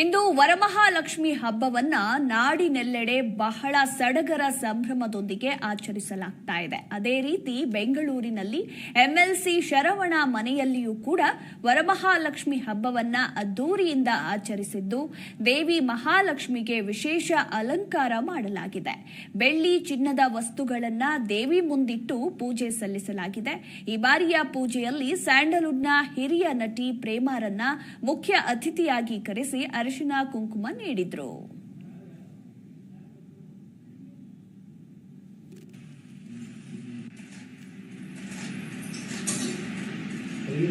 ಇಂದು ವರಮಹಾಲಕ್ಷ್ಮಿ ಹಬ್ಬವನ್ನ ನಾಡಿನೆಲ್ಲೆಡೆ ಬಹಳ ಸಡಗರ ಸಂಭ್ರಮದೊಂದಿಗೆ ಆಚರಿಸಲಾಗ್ತಾ ಇದೆ. ಅದೇ ರೀತಿ ಬೆಂಗಳೂರಿನಲ್ಲಿ ಎಂಎಲ್ಸಿ ಶರವಣ ಮನೆಯಲ್ಲಿಯೂ ಕೂಡ ವರಮಹಾಲಕ್ಷ್ಮಿ ಹಬ್ಬವನ್ನ ಅದ್ದೂರಿಯಿಂದ ಆಚರಿಸಿದ್ದು, ದೇವಿ ಮಹಾಲಕ್ಷ್ಮಿಗೆ ವಿಶೇಷ ಅಲಂಕಾರ ಮಾಡಲಾಗಿದೆ. ಬೆಳ್ಳಿ ಚಿನ್ನದ ವಸ್ತುಗಳನ್ನ ದೇವಿ ಮುಂದಿಟ್ಟು ಪೂಜೆ ಸಲ್ಲಿಸಲಾಗಿದೆ. ಈ ಬಾರಿಯ ಪೂಜೆಯಲ್ಲಿ ಸ್ಯಾಂಡಲ್ವುಡ್ನ ಹಿರಿಯ ನಟಿ ಪ್ರೇಮಾರನ್ನ ಮುಖ್ಯ ಅತಿಥಿಯಾಗಿ ಕರೆಸಿ ಅರಿಶಿನ ಕುಂಕುಮ ನೀಡಿದ್ರು.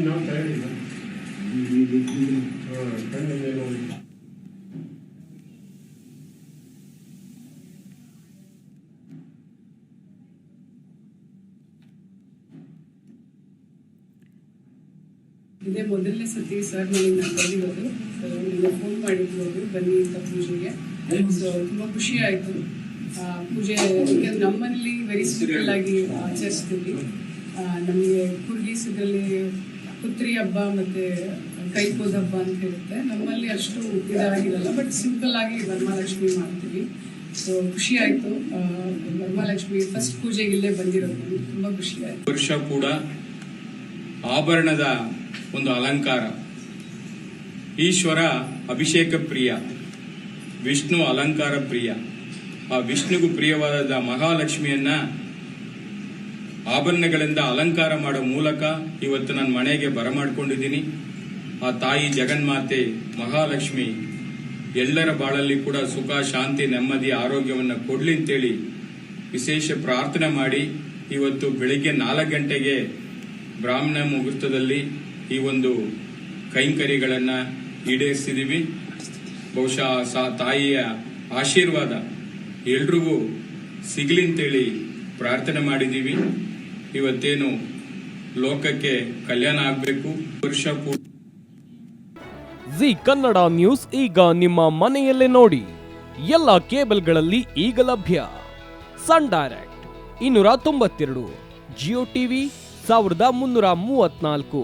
ನಾವು ಇದೇ ಮೊದಲನೇ ಸತಿ ಸರ್ ನಾನು ಬಂದಿರೋದು. ನಿಮಗೆ ಫೋನ್ ಅವರು ಬನ್ನಿ ಅಂತ ಪೂಜೆಗೆ. ಸೊ ತುಂಬ ಖುಷಿ ಆಯಿತು. ಪೂಜೆ ನಮ್ಮಲ್ಲಿ ವೆರಿ ಸಿಂಪಲ್ ಆಗಿ ಆಚರಿಸ್ತೀವಿ. ನಮಗೆ ಕುರ್ಗೀಸದಲ್ಲಿ ಪುತ್ರಿ ಹಬ್ಬ ಮತ್ತು ಕೈಕೋದ ಹಬ್ಬ ಅಂತ ಇರುತ್ತೆ. ನಮ್ಮಲ್ಲಿ ಅಷ್ಟು ಇದಾಗಿರಲ್ಲ ಬಟ್ ಸಿಂಪಲ್ ಆಗಿ ವರಮಹಾಲಕ್ಷ್ಮಿ ಮಾಡ್ತೀವಿ. ಸೊ ಖುಷಿ ಆಯಿತು. ವರಮಹಾಲಕ್ಷ್ಮಿ ಫಸ್ಟ್ ಪೂಜೆಗೆ ಇಲ್ಲೇ ಬಂದಿರೋದು. ತುಂಬ ಖುಷಿ ಆಯಿತು. ವರ್ಷ ಕೂಡ ಆಭರಣದ ಒಂದು ಅಲಂಕಾರ. ಈಶ್ವರ ಅಭಿಷೇಕ ಪ್ರಿಯ, ವಿಷ್ಣು ಅಲಂಕಾರ ಪ್ರಿಯ. ಆ ವಿಷ್ಣುಗೂ ಪ್ರಿಯವಾದ ಮಹಾಲಕ್ಷ್ಮಿಯನ್ನ ಆಭರಣಗಳಿಂದ ಅಲಂಕಾರ ಮಾಡೋ ಮೂಲಕ ಇವತ್ತು ನನ್ನ ಮನೆಗೆ ಬರಮಾಡ್ಕೊಂಡಿದ್ದೀನಿ. ಆ ತಾಯಿ ಜಗನ್ಮಾತೆ ಮಹಾಲಕ್ಷ್ಮಿ ಎಲ್ಲರ ಬಾಳಲ್ಲಿ ಕೂಡ ಸುಖ, ಶಾಂತಿ, ನೆಮ್ಮದಿ, ಆರೋಗ್ಯವನ್ನು ಕೊಡ್ಲಿ ಅಂತೇಳಿ ವಿಶೇಷ ಪ್ರಾರ್ಥನೆ ಮಾಡಿ ಇವತ್ತು ಬೆಳಿಗ್ಗೆ ನಾಲ್ಕು ಗಂಟೆಗೆ ಬ್ರಾಹ್ಮಣ ಮುಹೂರ್ತದಲ್ಲಿ ಈ ಒಂದು ಕೈಂಕರ್ಯಗಳನ್ನು ಈಡೇರಿಸಿದೀವಿ. ಬಹುಶಃ ಸಾ ತಾಯಿಯ ಆಶೀರ್ವಾದ ಎಲ್ರಿಗೂ ಸಿಗಲಿ ಅಂತೇಳಿ ಪ್ರಾರ್ಥನೆ ಮಾಡಿದ್ದೀವಿ ಇವತ್ತೇನು ಲೋಕಕ್ಕೆ ಕಲ್ಯಾಣ ಆಗಬೇಕು. ವರ್ಷ ಕೂಡ ಜಿ ಕನ್ನಡ ನ್ಯೂಸ್ ಈಗ ನಿಮ್ಮ ಮನೆಯಲ್ಲೇ ನೋಡಿ. ಎಲ್ಲ ಕೇಬಲ್ಗಳಲ್ಲಿ ಈಗ ಲಭ್ಯ. ಸನ್ ಡೈರೆಕ್ಟ್ ಇನ್ನೂರ ತೊಂಬತ್ತೆರಡು, ಜಿಯೋ ಟಿವಿ ಸಾವಿರದ ಮುನ್ನೂರ ಮೂವತ್ನಾಲ್ಕು